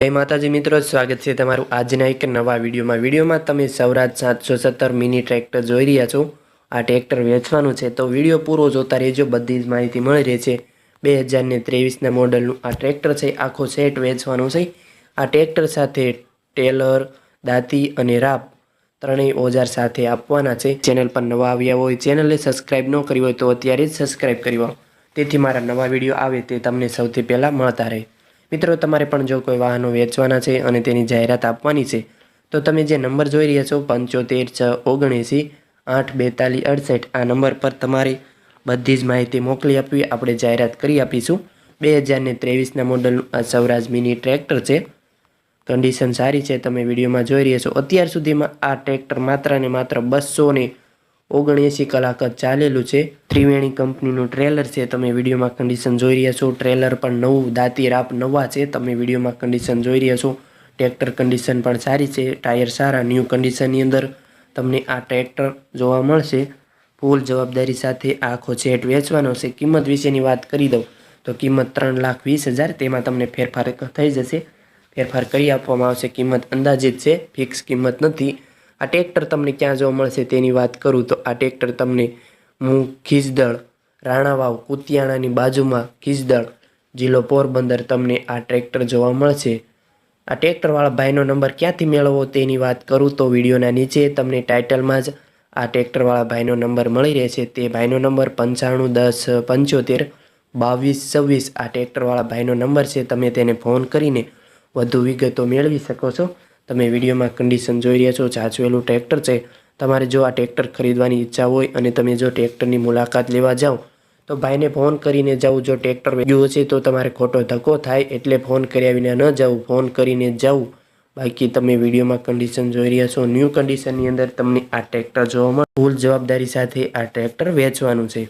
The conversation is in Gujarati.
જય માતાજી મિત્રો, સ્વાગત છે તમારું આજના એક નવા વિડીયોમાં. વિડીયોમાં તમે સૌરાજ સાતસો સત્તર મિની ટ્રેક્ટર જોઈ રહ્યા છો. આ ટ્રેક્ટર વેચવાનું છે, તો વીડિયો પૂરો જોતા રહેજો. બધી જ માહિતી મળી રહે છે બે હજારને ત્રેવીસના મોડલનું આ ટ્રેક્ટર છે, આખો સેટ વેચવાનું છે. આ ટ્રેક્ટર સાથે ટેલર, દાંતી અને રાપ ત્રણેય ઓજાર સાથે આપવાના છે. ચેનલ પર નવા આવ્યા હોય, ચેનલને સબસ્ક્રાઈબ ન કરી હોય તો અત્યારે જ સબસ્ક્રાઈબ કરી તેથી મારા નવા વીડિયો આવે તે તમને સૌથી પહેલાં મળતા રહે. મિત્રો, તમારે પણ જો કોઈ વાહનો વેચવાના છે અને તેની જાહેરાત આપવાની છે, તો તમે જે નંબર જોઈ રહ્યા છો, પંચોતેર છ ઓગણએંસી આઠ બેતાલીસ અડસઠ, આ નંબર પર તમારે બધી જ માહિતી મોકલી આપવી. આપણે જાહેરાત કરી આપીશું. બે હજારને ત્રેવીસના મોડલનું આ સૌરાજ મિની ટ્રેક્ટર છે. કન્ડિશન સારી છે, તમે વિડીયોમાં જોઈ રહ્યા છો. અત્યાર સુધીમાં આ ટ્રેક્ટર માત્ર ને માત્ર બસો ને ઓગણએંસી કલાક જ ચાલેલું છે. ત્રિવેણી કંપનીનું ટ્રેલર છે. તમે વિડીયોમાં કન્ડિશન જોઈ રહ્યા છો. ટ્રેલર પણ નવું દાંતી રાપ નવા છે. તમે વિડીયોમાં કન્ડિશન જોઈ રહ્યા છો. ટ્રેક્ટર કન્ડિશન પણ સારી છે. ટાયર સારા ન્યૂ કન્ડિશનની અંદર તમને આ ટ્રેક્ટર જોવા મળશે. ફૂલ જવાબદારી સાથે આખો જેટ વેચવાનો છે. કિંમત વિશેની વાત કરી દઉં. તો કિંમત ત્રણ લાખ વીસ હજાર. તેમાં તમને ફેરફાર થઈ જશે. ફેરફાર કરી આપવામાં આવશે. કિંમત અંદાજિત છે. ફિક્સ કિંમત નથી. આ ટ્રેક્ટર તમને ક્યાં જોવા મળશે તેની વાત કરું તો આ ટ્રેક્ટર તમને હું ખીજદળ, રાણાવાવ કુતિયાણાની બાજુમાં ખીજદળ જિલ્લો પોરબંદર તમને આ ટ્રેક્ટર જોવા મળશે. આ ટ્રેક્ટરવાળા ભાઈનો નંબર ક્યાંથી મેળવવો તેની વાત કરું તો વિડીયોના નીચે તમને ટાઇટલમાં જ આ ટ્રેક્ટરવાળા ભાઈનો નંબર મળી રહેશે. તે ભાઈનો નંબર પંચાણું દસ પંચોતેર બાવીસ છવ્વીસ આ ટ્રેક્ટરવાળા ભાઈનો નંબર છે. તમે તેને ફોન કરીને વધુ વિગતો મેળવી શકો છો. તમે વિડીયોમાં કન્ડિશન જોઈ રહ્યા છો જાચવેલું ટ્રેક્ટર છે. તમારે જો આ ટ્રેક્ટર ખરીદવાની ઈચ્છા હોય અને તમે જો ટ્રેક્ટરની મુલાકાત લેવા જાઓ, તો ભાઈને ફોન કરીને જાઓ. જો ટ્રેક્ટર વેચ્યું હશે તો તમારે ખોટો ધક્કો થાય, એટલે ફોન કર્યા વિના ન જવું ફોન કરીને જવું બાકી તમે વિડીયોમાં કન્ડિશન જોઈ રહ્યા છો. ન્યૂ કન્ડિશનની અંદર તમને આ ટ્રેક્ટર જોવા મળે. ફૂલ જવાબદારી સાથે આ ટ્રેક્ટર વેચવાનું છે.